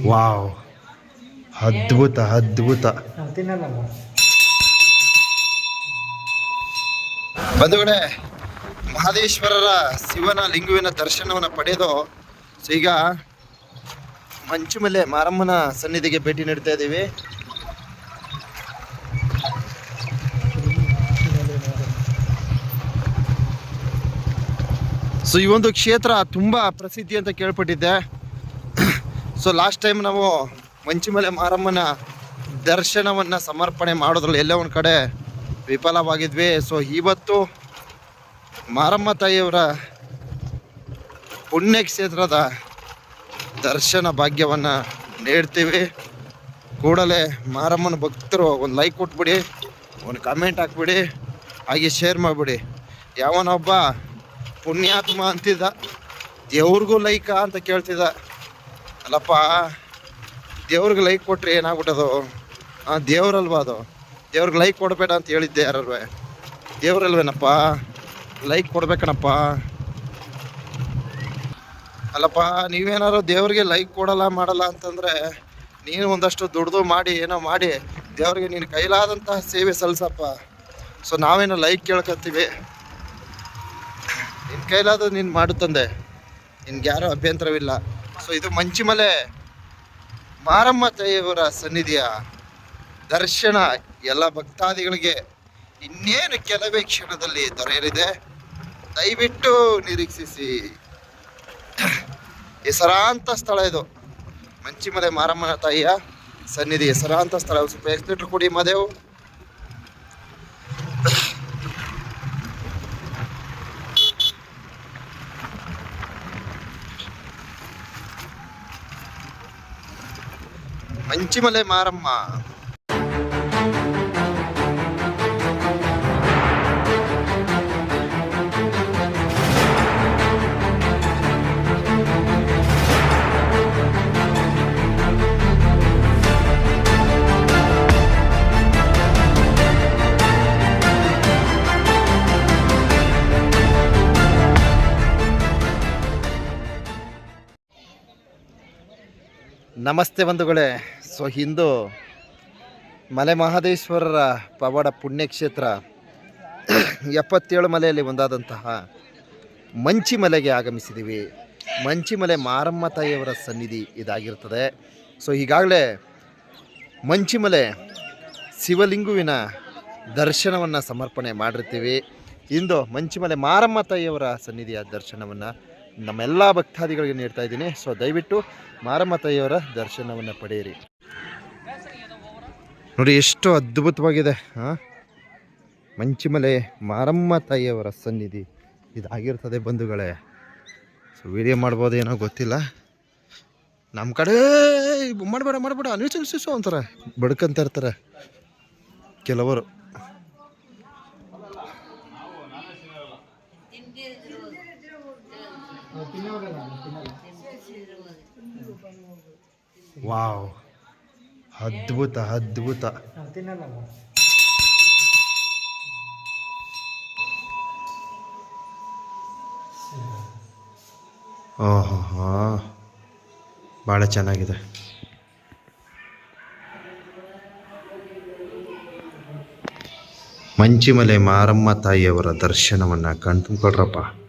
Wow ಅದ್ಭುತ ಅದ್ಭುತ. ಬಂಧುಗಳೇ, ಮಹದೇಶ್ವರರ ಶಿವನ ಲಿಂಗುವಿನ ದರ್ಶನವನ್ನು ಪಡೆದು ಈಗ ಮಂಚುಮಲೆ ಮಾರಮ್ಮನ ಸನ್ನಿಧಿಗೆ ಭೇಟಿ ನೀಡ್ತಾ ಇದ್ದೀವಿ. ಸೊ ಈ ಒಂದು ಕ್ಷೇತ್ರ ತುಂಬ ಪ್ರಸಿದ್ಧಿ ಅಂತ ಕೇಳ್ಪಟ್ಟಿದ್ದೆ. ಸೊ ಲಾಸ್ಟ್ ಟೈಮ್ ನಾವು ಮಂಚಿಮಲೆ ಮಾರಮ್ಮನ ದರ್ಶನವನ್ನು ಸಮರ್ಪಣೆ ಮಾಡೋದ್ರಲ್ಲಿ ಎಲ್ಲೋ ಒಂದು ಕಡೆ ವಿಫಲವಾಗಿದ್ವಿ. ಸೊ ಇವತ್ತು ಮಾರಮ್ಮ ತಾಯಿಯವರ ಪುಣ್ಯ ಕ್ಷೇತ್ರದ ದರ್ಶನ ಭಾಗ್ಯವನ್ನು ನೀಡ್ತೀವಿ. ಕೂಡಲೇ ಮಾರಮ್ಮನ ಭಕ್ತರು ಒಂದು ಲೈಕ್ ಕೊಟ್ಬಿಡಿ, ಒಂದು ಕಮೆಂಟ್ ಹಾಕ್ಬಿಡಿ, ಹಾಗೆ ಶೇರ್ ಮಾಡಿಬಿಡಿ. ಯಾವನೊಬ್ಬ ಪುಣ್ಯಾತ್ಮ ಅಂತಿದ್ದ, ದೇವ್ರಿಗೂ ಲೈಕ ಅಂತ ಕೇಳ್ತಿದ್ದ ಅಲ್ಲಪ್ಪ, ದೇವ್ರಿಗೆ ಲೈಕ್ ಕೊಟ್ರೆ ಏನಾಗ್ಬಿಟ್ಟದು? ಹಾಂ ದೇವ್ರಲ್ವಾ ಅದು? ದೇವ್ರಿಗೆ ಲೈಕ್ ಕೊಡಬೇಡ ಅಂತ ಹೇಳಿದ್ದೆ ಯಾರಲ್ವೇ? ದೇವ್ರಲ್ವೇನಪ್ಪ? ಲೈಕ್ ಕೊಡ್ಬೇಕಣಪ್ಪ. ಅಲ್ಲಪ್ಪ ನೀವೇನಾರು ದೇವ್ರಿಗೆ ಲೈಕ್ ಕೊಡಲ್ಲ, ಮಾಡಲ್ಲ ಅಂತಂದರೆ ನೀನು ಒಂದಷ್ಟು ದುಡ್ದು ಮಾಡಿ, ಏನೋ ಮಾಡಿ, ದೇವ್ರಿಗೆ ನೀನು ಕೈಲಾದಂತಹ ಸೇವೆ ಸಲ್ಸಪ್ಪ ಸೊ ನಾವೇನೋ ಲೈಕ್ ಕೇಳ್ಕೊತೀವಿ ನಿನ್ನ ಕೈಲಾದ ನೀನು ಮಾಡುತ್ತಂದೆ ನಿನ್ಗೆ ಯಾರೂ ಅಭ್ಯಂತರವಿಲ್ಲ. ಸೊ ಇದು ಮಂಚಿಮಲೆ ಮಾರಮ್ಮ ತಾಯಿಯವರ ಸನ್ನಿಧಿಯ ದರ್ಶನ. ಎಲ್ಲ ಭಕ್ತಾದಿಗಳಿಗೆ ಇನ್ನೇನು ಕೆಲವೇ ಕ್ಷಣದಲ್ಲಿ ದೊರೆಯಲಿದೆ, ದಯವಿಟ್ಟು ನಿರೀಕ್ಷಿಸಿ. ಹೆಸರಾಂತ ಸ್ಥಳ ಇದು. ಮಂಚಿಮಲೆ ಮಾರಮ್ಮನ ತಾಯಿಯ ಸನ್ನಿಧಿ ಹೆಸರಾಂತ ಸ್ಥಳ. ಸ್ವಲ್ಪ ಎಕ್ಸ್ಪೀಟ್ರ್ ಕೊಡಿ ಮದೇವು. ಮಂಚಿಮಲೆ ಮಾರಮ್ಮ ನಮಸ್ತೆ ಬಂಧುಗಳೇ. ಸೊ ಇಂದು ಮಲೆ ಮಹದೇಶ್ವರರ ಪವಾಡ ಪುಣ್ಯಕ್ಷೇತ್ರ ಎಪ್ಪತ್ತೇಳು ಮಲೆಯಲ್ಲಿ ಒಂದಾದಂತಹ ಮಂಚಿಮಲೆಗೆ ಆಗಮಿಸಿದ್ದೀವಿ. ಮಂಚಿಮಲೆ ಮಾರಮ್ಮ ತಾಯಿಯವರ ಸನ್ನಿಧಿ ಇದಾಗಿರ್ತದೆ. ಸೊ, ಈಗಾಗಲೇ ಮಂಚಿಮಲೆ ಶಿವಲಿಂಗುವಿನ ದರ್ಶನವನ್ನು ಸಮರ್ಪಣೆ ಮಾಡಿರ್ತೀವಿ. ಇಂದು ಮಂಚಿಮಲೆ ಮಾರಮ್ಮ ತಾಯಿಯವರ ಸನ್ನಿಧಿಯ ದರ್ಶನವನ್ನು ನಮ್ಮೆಲ್ಲ ಭಕ್ತಾದಿಗಳಿಗೆ ನೀಡ್ತಾ ಇದ್ದೀನಿ. ಸೊ ದಯವಿಟ್ಟು ಮಾರಮ್ಮ ತಾಯಿಯವರ ದರ್ಶನವನ್ನು ಪಡೆಯಿರಿ. ನೋಡಿ ಎಷ್ಟು ಅದ್ಭುತವಾಗಿದೆ, ಹಾಂ? ಮಂಚಿಮಲೆ ಮಾರಮ್ಮ ತಾಯಿಯವರ ಸನ್ನಿಧಿ ಇದಾಗಿರ್ತದೆ ಬಂಧುಗಳೇ. ಸೊ ವಿಡಿಯೋ ಮಾಡ್ಬೋದು ಏನೋ ಗೊತ್ತಿಲ್ಲ. ನಮ್ಮ ಕಡೆ ಮಾಡಬೇಡ ಮಾಡಬೇಡ ಅನಿಸಿಸು ಅಂತಾರೆ. ಬಡ್ಕಂತ ಇರ್ತಾರೆ ಕೆಲವರು. ವಾವ್. ಅದ್ಭುತ ಅದ್ಭುತ. ಓಹೋ ಭಾಳ ಚೆನ್ನಾಗಿದೆ. ಮಂಚಿಮಲೆ ಮಾರಮ್ಮ ತಾಯಿಯವರ ದರ್ಶನವನ್ನು ಕಣ್ತುಂಬ್ಕೊಳ್ರಪ್ಪ.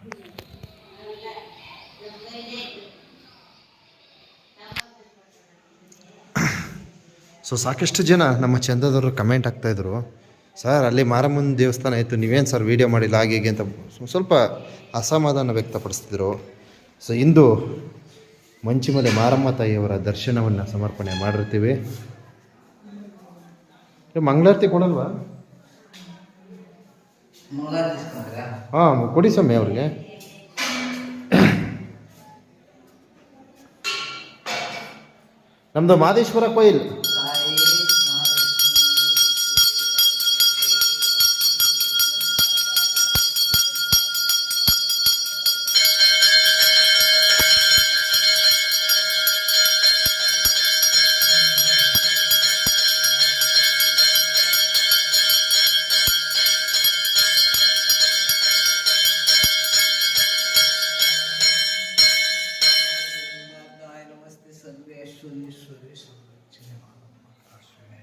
ಸೊ ಸಾಕಷ್ಟು ಜನ ನಮ್ಮ ಚಂದದವರು ಕಮೆಂಟ್ ಆಗ್ತಾಯಿದ್ರು ಸರ್ ಅಲ್ಲಿ ಮಾರಮ್ಮನ ದೇವಸ್ಥಾನ ಇತ್ತು. ನೀವೇನು ಸರ್ ವೀಡಿಯೋ ಮಾಡಿಲ್ಲ? ಹಾಗೆ, ಹೀಗೆ ಅಂತ ಸ್ವಲ್ಪ ಅಸಮಾಧಾನ ವ್ಯಕ್ತಪಡಿಸ್ತಿದ್ರು. ಸೊ ಇಂದು ಮಂಚಿಮಲೆ ಮಾರಮ್ಮ ತಾಯಿಯವರ ದರ್ಶನವನ್ನು ಸಮರ್ಪಣೆ ಮಾಡಿರ್ತೀವಿ. ಮಂಗಳಾರತಿ ಕೊಡಲ್ವಾ? ಹಾಂ, ಕೊಡಿ ಸ್ವಾಮಿ ಅವ್ರಿಗೆ. ನಮ್ಮದು ಮಾದೇಶ್ವರ ಕೊಯ್ಲ್. ಪರಮೇಶ್ವರಿ ಸಂರಕ್ಷಣೆ ಮಾಡಮ್ಮ ಕಾಶ್ಮೀರ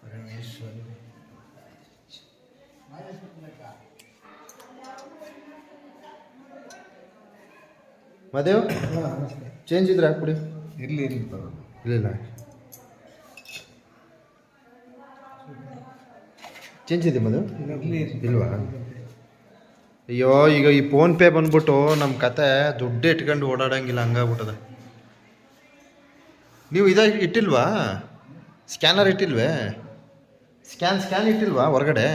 ಪರಮೇಶ್ವರಿ ಮದೇವ್ ಚೇಂಜ್ ಇದ್ರೆ ಹಾಕ್ಬಿಡಿ. ಇರ್ಲಿ ಇರ್ಲಿ ಬರೋದು ಇಲ್ಲ ಚೇಂಜ್ ಇದೆ ಮದು ಇರಲಿ ಇಲ್ವಾ? ಅಯ್ಯೋ ಈಗ ಈ ಫೋನ್ ಪೇ ಬಂದ್ಬಿಟ್ಟು ನಮ್ಮ ಕತೆ ದುಡ್ಡು ಇಟ್ಕೊಂಡು ಓಡಾಡಂಗಿಲ್ಲ ಹಂಗಾಗ್ಬಿಟ್ಟದ. ನೀವು ಇದ ಇಟ್ಟಿಲ್ವಾ? ಸ್ಕ್ಯಾನರ್ ಇಟ್ಟಿಲ್ವೇ? ಸ್ಕ್ಯಾನ್ ಸ್ಕ್ಯಾನ್ ಇಟ್ಟಿಲ್ವಾ ಹೊರಗಡೆ?